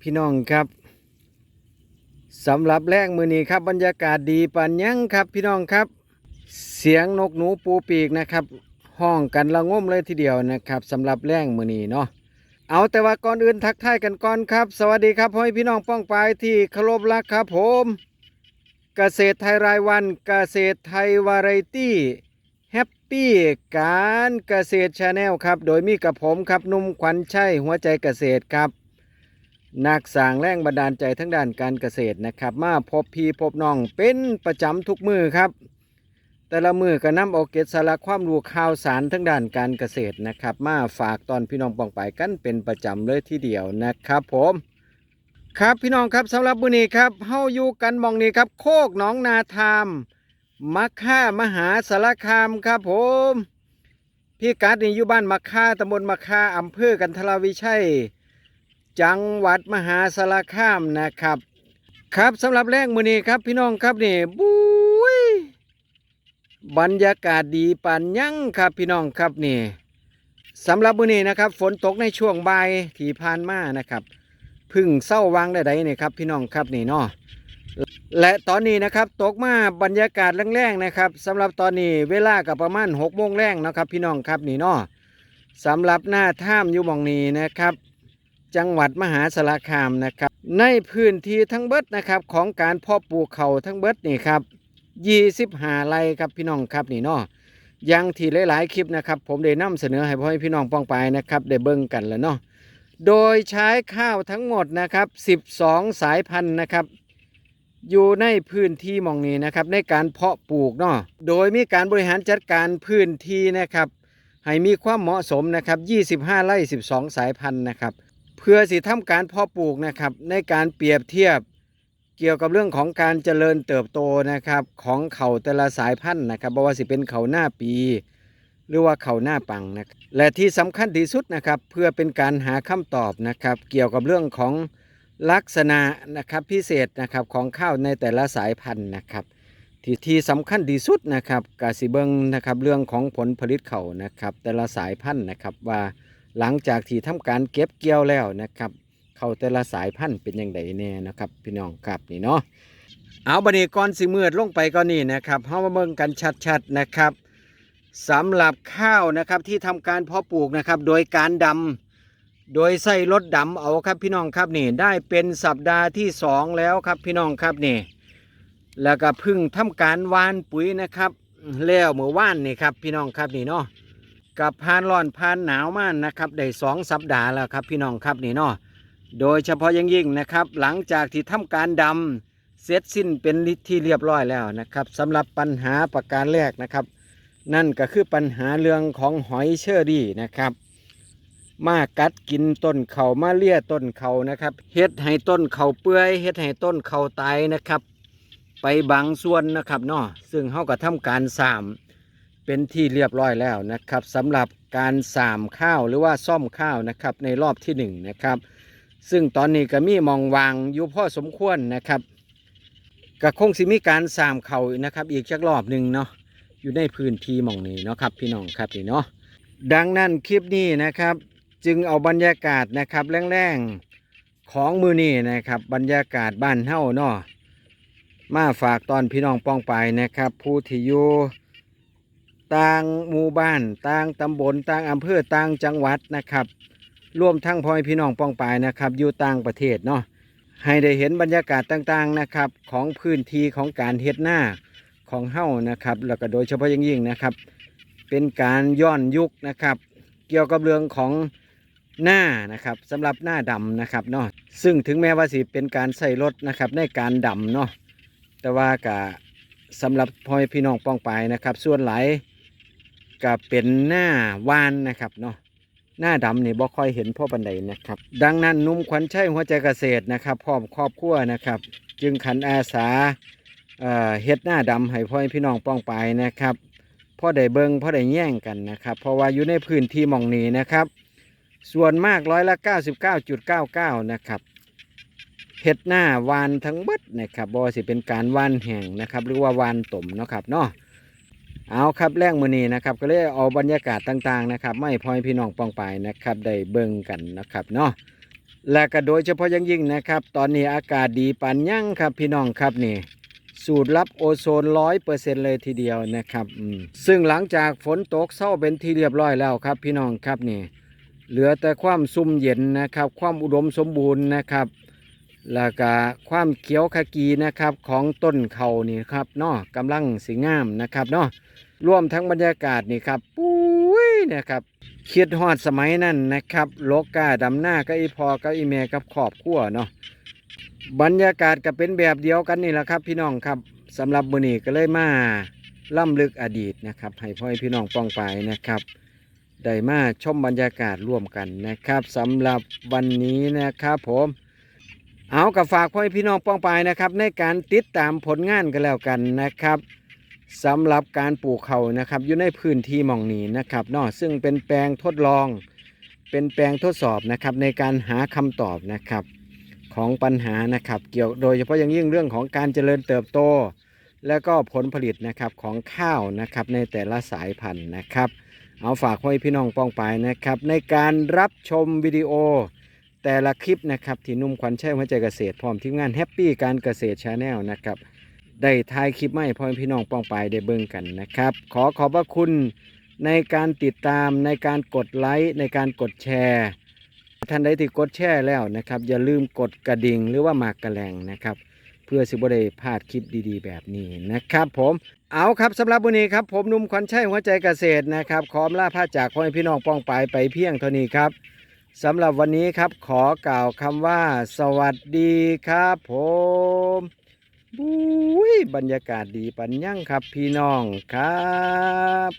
พี่น้องครับสำหรับแรกมือนี้ครับบรรยากาศดีปันยังครับ พี่น้องครับ เสียงนกหนูปูปีกนะครับ ห้องกันละง่มเลยทีเดียวนะครับสำหรับแรงมือนี้เนาะเอาแต่ว่าก่อนอื่นทักทายกันก่อนครับ สวัสดีครับพ่อพี่น้องป้องปายที่เคารพรักครับผม เกษตรไทยรายวันเกษตรไทยวาไรตี้แฮปปี้การเกษตรชาแนลครับ โดยมีกับผมครับนุ่มขวัญชัยหัวใจเกษตรครับ นักสร้างแรงบันดาลใจทั้งด้านการเกษตรนะครับ มาพบพี่พบน้องเป็นประจำทุกมือครับ แต่ละมือก็นำเอาเกร็ดสาระความรู้ข่าวสารทั้งด้านการเกษตรนะครับ มาฝากตอนพี่น้องปองไปกันเป็นประจำเลยทีเดียวนะครับผมครับพี่น้องครับสำหรับมื้อนี้ครับเฮาอยู่กันมองนี้ครับ โคกหนองนาทามมักค่ามหาสารคามครับผมพี่กัดนี่อยู่บ้านมักค่าตำบลมักค่าอำเภอกันทราวิชัย จังหวัดมหาสารคามนะครับ ครับสำหรับแรกมือนี้ครับพี่น้องครับนี่บุ้ยบรรยากาศดีปานยั่งครับพี่น้องครับนี่สำหรับมือนี้นะครับ ฝนตกในช่วงบ่ายที่ผ่านมานะครับพึ่งเศร้าวางได้ใดนี่ครับพี่น้องครับนี่เนาะและตอนนี้นะครับตกมาบรรยากาศแรงๆนะครับสำหรับตอนนี้เวลากับประมาณ6โมงแรงนะครับ พี่น้องครับนี่เนาะสำหรับหน้าถ้ำอยู่มองนี้นะครับ จังหวัดมหาสารคามนะครับ ในพื้นที่ทั้งเบิดนะครับของการเพาะปลูกเขาทั้งเบิดนี่ครับ25ไร่ครับพี่น้องครับนี่เนาะอยังที่หลายๆคลิปนะครับ ผมได้นำเสนอให้พ่อให้พี่น้องป้องไปนะครับได้เบิ่งกันแล้วเนาะโดยใช้ข้าวทั้งหมดนะครับ12สายพันธุ์นะครับ อยู่ในพื้นที่มองนี้นะครับ ในการเพาะปลูกเนาะโดยมีการบริหารจัดการพื้นที่นะครับ ให้มีความเหมาะสมนะครับ25ไร่12สายพันธุ์นะครับ เพื่อสิทำการเพาะปลูกนะครับในการเปรียบเทียบเกี่ยวกับเรื่องของการเจริญเติบโตนะครับของเขาแต่ละสายพันธุ์นะครับบ่ว่าสิเป็นเขาหน้าปี หรือว่าเขาหน้าปังนะและที่สำคัญที่สุดนะครับเพื่อเป็นการหาคำตอบนะครับเกี่ยวกับเรื่องของลักษณะนะครับพิเศษนะครับของข้าวในแต่ละสายพันธุ์นะครับที่ที่สำคัญที่สุดนะครับกาสิเบิงนะครับเรื่องของผลผลิตเขานะครับแต่ละสายพันธุ์นะครับว่า หลังจากที่ทำการเก็บเกี่ยวแล้วนะครับ เขาแต่ละสายพันธุ์เป็นอย่างไรแน่นะครับ พี่น้องครับนี่เนาะเอาบันนี้ก่อนสิมืดลงไปก็นี่นะครับเฮามาเบิ่งกันชัดๆนะครับสำหรับข้าวนะครับที่ทำการเพาะปลูกนะครับ โดยการดำโดยใส่รถดำเอาครับพี่น้องครับนี่ได้เป็นสัปดาห์ที่สองแล้วครับพี่น้องครับนี่แล้วก็พึ่งทำการวานปุ๋ยนะครับแล้วเมื่อวานนี่ครับพี่น้องครับนี่เนาะ กับพานร้อนพานหนาวมากนะครับได้สองสัปดาห์แล้วครับพี่น้องครับนี่เนาะโดยเฉพาะยังยิ่งนะครับ หลังจากที่ทำการดำเสร็จสิ้นเป็นที่เรียบร้อยแล้วนะครับสำหรับปัญหาประการแรกนะครับ นั่นก็คือปัญหาเรื่องของหอยเชอรี่นะครับมากัดกินต้นเขามาเลี่ยต้นเขานะครับเฮ็ดให้ต้นเขาเปื่อยเฮ็ดให้ต้นเขาตายนะครับ ไปบางส่วนนะครับเนาะซึ่งเขาก็ทำการสาม เป็นที่เรียบร้อยแล้วนะครับสำหรับการสามข้าวหรือว่าซ่อมข้าวนะครับในรอบที่หนึ่งนะครับซึ่งตอนนี้ก็มีมองวางอยู่พ่อสมควรนะครับก็คงสิมีการสามเข่านะครับ อีกจักรอบหนึ่งเนาะอยู่ในพื้นที่มองนี้เนาะครับพี่น้องครับนี่เนาะดังนั้นคลิปนี้นะครับ จึงเอาบรรยากาศนะครับแรงๆของมือนี้นะครับ บรรยากาศบ้านเฮาเนาะมาฝากตอนพี่น้องป้องไปนะครับ ผู้ที่อยู่ ต่างหมู่บ้าน ต่างตำบล ต่างอำเภอ ต่างจังหวัดนะครับรวมทั้งพ่อพี่น้องป้องไปนะครับ อยู่ต่างประเทศเนาะ ให้ได้เห็นบรรยากาศต่างๆนะครับ ของพื้นที่ของการเฮ็ดหน้าของเฮ้านะครับ แล้วก็โดยเฉพาะอย่างยิ่งนะครับ เป็นการย้อนยุคนะครับ เกี่ยวกับเรื่องของหน้านะครับสำหรับหน้าดำนะครับเนาะ ซึ่งถึงแม้ว่าสิเป็นการใส่รถนะครับในการดำเนาะ แต่ว่ากะสำหรับพ่อพี่น้องป้องปายนะครับ ส่วนหลาย ก็เป็นหน้าวานนะครับเนาะหน้าดำนี่บ่ค่อยเห็นพ่อบันไดนะครับ ดังนั้นนุ่มขวัญชัยหัวใจเกษตรนะครับพร้อมครอบครัวนะครับ จึงขันอาสาเฮ็ดหน้าดำให้พ่อพี่น้องป้องไปนะครับพ่อได้เบิงพ่อได้แย่งกันนะครับ เพราะว่าอยู่ในพื้นที่หมองนี้นะครับ ส่วนมากร้อยละ 99.99 นะครับเฮ็ดหน้าวานทั้งเบิดนะครับบ่สิเป็นการวานแห่งนะครับ หรือว่าวานต่มเนาะครับเนาะ เอาครับแรงมือนี้นะครับก็เลยเอาบรรยากาศต่างๆนะครับไม่พ่อให้พี่น้องป้องไปนะครับได้เบิ่งกันนะครับเนาะและก็โดยเฉพาะยังยิ่งนะครับ ตอนนี้อากาศดีปานยั่งครับพี่น้องครับนี่ สูตรลับโอโซนร้อยเปอร์เซ็นเลยทีเดียวนะครับซึ่งหลังจากฝนตกเศร้าเป็นที่เรียบร้อยแล้วครับ พี่น้องครับนี่ เหลือแต่ความซุ่มเย็นนะครับ ความอุดมสมบูรณ์นะครับ แล้วก็ความเขียวขจีนะครับของต้นเขานี่ครับเนาะกำลังสีงามนะครับเนาะรวมทั้งบรรยากาศนี่ครับปุ้ยนะครับคิดฮอดสมัยนั้นนะครับโลกาดำหน้าก็อีพอก็อีเมกับขอบขั้วเนาะบรรยากาศก็เป็นแบบเดียวกันนี่แหละครับ พี่น้องครับสำหรับมือนี้ก็เลยมาล่ำลึกอดีตนะครับให้พ่อให้พี่น้องป้องไปนะครับได้มาชมบรรยากาศร่วมกันนะครับสำหรับวันนี้นะครับผม เอากับฝากพ่อพี่น้องป้องปายนะครับ ในการติดตามผลงานกันแล้วกันนะครับสำหรับการปลูกเขานะครับอยู่ในพื้นที่มองนี้นะครับเนาะซึ่งเป็นแปลงทดลอง เป็นแปลงทดสอบนะครับในการหาคำตอบนะครับของปัญหานะครับเกี่ยวโดยเฉพาะอย่างยิ่งเรื่องของการเจริญเติบโต แล้วก็ผลผลิตนะครับของข้าวนะครับในแต่ละสายพันธุ์นะครับ เอาฝากไว้พี่น้องป้องไปนะครับ ในการรับชมวิดีโอ แต่ละคลิปนะครับที่นุ่มขวัญชัยหัวใจเกษตรพร้อมทีมงานแฮปปี้การเกษตรชาแนลนะครับได้ถ่ายคลิปมาให้พ่อพี่น้องป้องปายได้เบิ่งกันนะครับ ขอขอบพระคุณในการติดตามในการกดไลค์ในการกดแชร์ท่านใดที่กดแชร์แล้วนะครับ อย่าลืมกดกระดิ่งหรือว่าหมากกระแลงนะครับ เพื่อสิบได้พลาดคลิปดีๆ แบบนี้นะครับ ผมเอาครับสำหรับวันนี้ครับ ผมนุ่มขวัญชัยหัวใจเกษตรนะครับขอมลาพาจากพ่อพี่น้องป้องปายไปเพียงเท่านี้ครับ สำหรับวันนี้ครับขอกล่าวคำว่า สวัสดีครับผมบุ้ยบรรยากาศดีปัญญังครับพี่น้องครับ